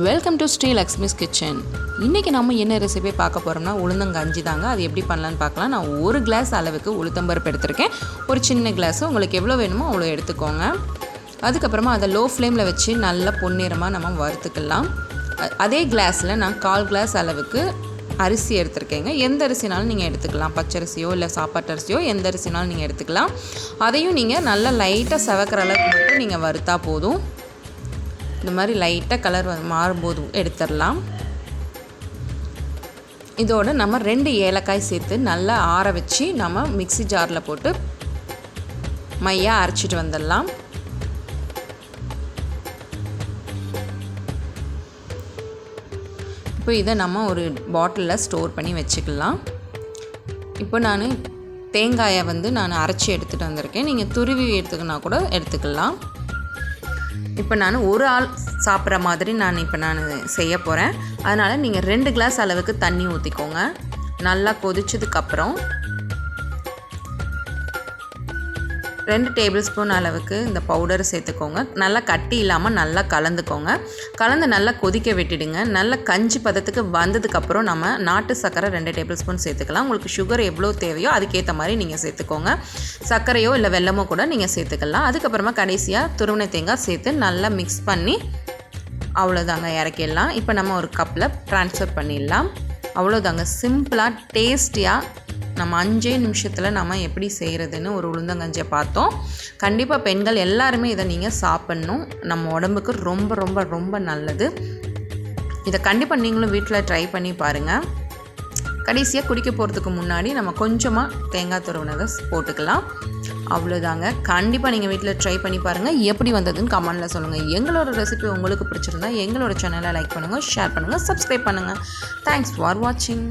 Welcome to Sri Lakshmi's kitchen இன்றைக்கி நம்ம என்ன ரெசிபி பார்க்க போகிறோம்னா உளுந்தங்கஞ்சி தாங்க. அது எப்படி பண்ணலான்னு பார்க்கலாம். நான் ஒரு கிளாஸ் அளவுக்கு உளுத்தம்பருப்பு எடுத்திருக்கேன். ஒரு சின்ன கிளாஸ் உங்களுக்கு எவ்வளோ வேணுமோ அவ்வளோ எடுத்துக்கோங்க. அதுக்கப்புறமா அதை லோ ஃப்ளேமில் வச்சு நல்லா பொன்னிறமாக நம்ம வறுத்துக்கலாம். அதே கிளாஸில் நான் கால் கிளாஸ் அளவுக்கு அரிசி எடுத்திருக்கேங்க. எந்த அரிசினாலும் நீங்கள் எடுத்துக்கலாம். பச்சரிசியோ இல்லை சாப்பாட்டு அரிசியோ எந்த அரிசினாலும் நீங்கள் எடுத்துக்கலாம். அதையும் நீங்கள் நல்லா லைட்டாக செவக்கிற அளவுக்கு மட்டும் நீங்கள் வறுத்தா போதும். இந்த மாதிரி லைட்டாக கலர் மாறும்போது எடுத்துடலாம். இதோடு நம்ம ரெண்டு ஏலக்காய் சேர்த்து நல்லா ஆற வச்சு நம்ம மிக்ஸி ஜாரில் போட்டு மையாக அரைச்சிட்டு வந்துடலாம். இப்போ இதை நம்ம ஒரு பாட்டிலில் ஸ்டோர் பண்ணி வச்சுக்கலாம். இப்போ நான் தேங்காயை வந்து நான் அரைச்சி எடுத்துகிட்டு வந்திருக்கேன். நீங்கள் துருவி எடுத்துக்கினா கூட எடுத்துக்கலாம். இப்போ நான் ஒரு ஆள் சாப்பிட்ற மாதிரி நான் இப்போ நான் செய்ய போகிறேன். அதனால் நீங்கள் ரெண்டு கிளாஸ் அளவுக்கு தண்ணி ஊற்றிக்கோங்க. நல்லா கொதிச்சதுக்கப்புறம் ரெண்டு டேபிள் ஸ்பூன் அளவுக்கு இந்த பவுடர் சேர்த்துக்கோங்க. நல்லா கட்டி இல்லாமல் நல்லா கலந்துக்கோங்க. கலந்து நல்லா கொதிக்க விட்டுடுங்க. நல்லா கஞ்சி பதத்துக்கு வந்ததுக்கப்புறம் நம்ம நாட்டு சர்க்கரை ரெண்டு டேபிள் ஸ்பூன் சேர்த்துக்கலாம். உங்களுக்கு சுகர் எவ்வளோ தேவையோ அதுக்கேற்ற மாதிரி நீங்கள் சேர்த்துக்கோங்க. சர்க்கரையோ இல்லை வெல்லமோ கூட நீங்கள் சேர்த்துக்கலாம். அதுக்கப்புறமா கடைசியாக துருவனை தேங்காய் சேர்த்து நல்லா மிக்ஸ் பண்ணி அவ்வளோதாங்க இறக்கிடலாம். இப்போ நம்ம ஒரு கப்பில் ட்ரான்ஸ்ஃபர் பண்ணிடலாம். அவ்வளோதாங்க. சிம்பிளாக டேஸ்டியாக நம்ம அஞ்சே நிமிஷத்தில் நம்ம எப்படி செய்கிறதுன்னு ஒரு உளுந்தங்கஞ்சியை பார்த்தோம். கண்டிப்பாக பெண்கள் எல்லாருமே இதை நீங்கள் சாப்பிட்ணும். நம்ம உடம்புக்கு ரொம்ப ரொம்ப ரொம்ப நல்லது. இதை கண்டிப்பாக நீங்களும் வீட்டில் ட்ரை பண்ணி பாருங்கள் கடைசியாக குடிக்க போகிறதுக்கு முன்னாடி நம்ம கொஞ்சமாக தேங்காய் துருவினதை போட்டுக்கலாம். அவ்வளோதாங்க கண்டிப்பாக நீங்கள் வீட்டில் ட்ரை பண்ணி பாருங்கள் எப்படி வந்ததுன்னு கமெண்டில் சொல்லுங்கள் எங்களோட ரெசிபி உங்களுக்கு பிடிச்சிருந்தா எங்களோட சேனலை லைக் பண்ணுங்கள் ஷேர் பண்ணுங்கள் சப்ஸ்கிரைப் பண்ணுங்கள் தேங்க்ஸ் ஃபார் வாட்சிங்